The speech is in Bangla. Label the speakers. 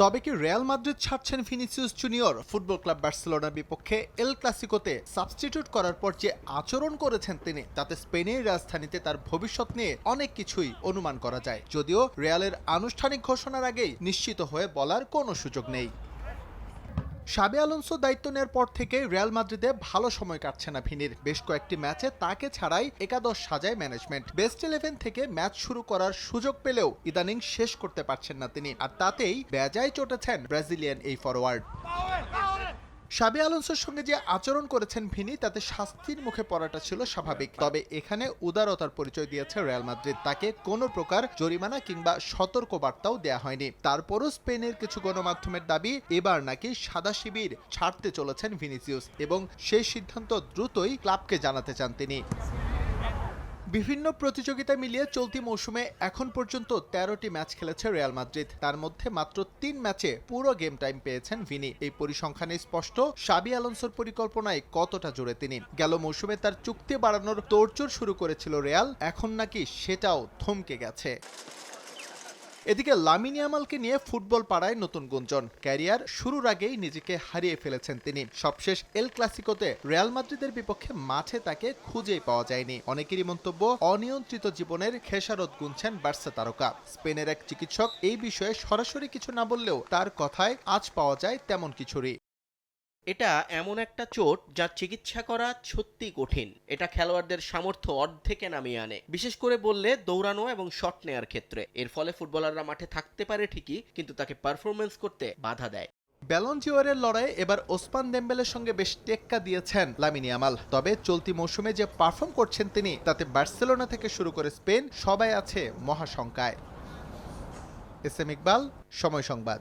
Speaker 1: তবে কি রিয়াল মাদ্রিদ ছাড়ছেন ভিনিসিয়াস জুনিয়র? ফুটবল ক্লাব বার্সেলোনার বিপক্ষে এল ক্লাসিকোতে সাবস্টিটিউট করার পর যে আচরণ করেছেন তিনি, তাতে স্পেনের রাজধানীতে তার ভবিষ্যৎ নিয়ে অনেক কিছুই অনুমান করা যায়। যদিও রিয়ালের আনুষ্ঠানিক ঘোষণার আগেই নিশ্চিত হয়ে বলার কোনো সুযোগ নেই। সাবে আলোনসো দায়িত্ব নেওয়ার পর থেকে রিয়াল মাদ্রিদে ভালো সময় কাটছে না ভিনির। বেশ কয়েকটি ম্যাচে তাকে ছাড়াই একাদশ সাজায় ম্যানেজমেন্ট বেস্ট ইলেভেন থেকে ম্যাচ শুরু করার সুযোগ পেলেও ইদানিং শেষ করতে পারছেন না তিনি। আর তাতেই বেজায় চটেছেন ব্রাজিলিয়ান এই ফরওয়ার্ড সাবি আলোনসোর সঙ্গে যে আচরণ করেছেন ভিনি, তাতে শাস্তির মুখে পড়াটা ছিল স্বাভাবিক। তবে এখানে উদারতার পরিচয় দিয়েছে রিয়াল মাদ্রিদ। তাকে কোনো প্রকার জরিমানা কিংবা সতর্ক বার্তাও দেয়া হয়নি। তারপরও স্পেনের কিছু গণমাধ্যমের দাবি, এবার নাকি সাদা শিবির ছাড়তে চলেছেন ভিনিসিউস এবং সেই সিদ্ধান্ত দ্রুতই ক্লাবকে জানাতে চান তিনি। বিভিন্ন প্রতিযোগিতা মিলিয়ে চলতি মৌসুমে এখন পর্যন্ত তেরোটি ম্যাচ খেলেছে রিয়াল মাদ্রিদ। তার মধ্যে মাত্র তিন ম্যাচে পুরো গেম টাইম পেয়েছেন ভিনি। এই পরিসংখ্যানে স্পষ্ট সাবি আলোনসোর পরিকল্পনায় কতটা জুড়ে তিনি। গেল মৌসুমে তার চুক্তি বাড়ানোর তোড়জোড় শুরু করেছিল রেয়াল, এখন নাকি সেটাও থমকে গেছে। এদিকে লামিনিয়ামালকে আমালকে নিয়ে ফুটবল পাড়ায় নতুন গুঞ্জন। ক্যারিয়ার শুরুর আগেই নিজেকে হারিয়ে ফেলেছেন তিনি। সবশেষ এল ক্লাসিকোতে রিয়াল মাদ্রিদের বিপক্ষে মাঠে তাকে খুঁজেই পাওয়া যায়নি। অনেকেরই মন্তব্য, অনিয়ন্ত্রিত জীবনের খেসারত গুনছেন বার্সা তারকা। স্পেনের এক চিকিৎসক এই বিষয়ে সরাসরি কিছু না বললেও তার কথায়, আজ পাওয়া যায় তেমন কিছুরই।
Speaker 2: এটা এমন একটা চোট যা চিকিৎসা করা সত্যি কঠিন। এটা খেলোয়াড়দের সামর্থ্য অর্ধেকে নামিয়ে আনে। বিশেষ করে বললে দৌড়ানো এবং শট নেয়ার ক্ষেত্রে। এর ফলে ফুটবলাররা মাঠে থাকতে পারে ঠিকই, কিন্তু তাকে পারফরমেন্স করতে বাধা দেয়।
Speaker 1: ব্যালন জিওয়ারের লড়াইয়ে এবার ওসমান দেম্বেলের সঙ্গে বেশ টেক্কা দিয়েছেন লামিনী আমাল তবে চলতি মৌসুমে যে পারফর্ম করছেন তিনি, তাতে বার্সেলোনা থেকে শুরু করে স্পেন সবাই আছে মহাশঙ্কায়। এস এম ইকবাল, সময় সংবাদ।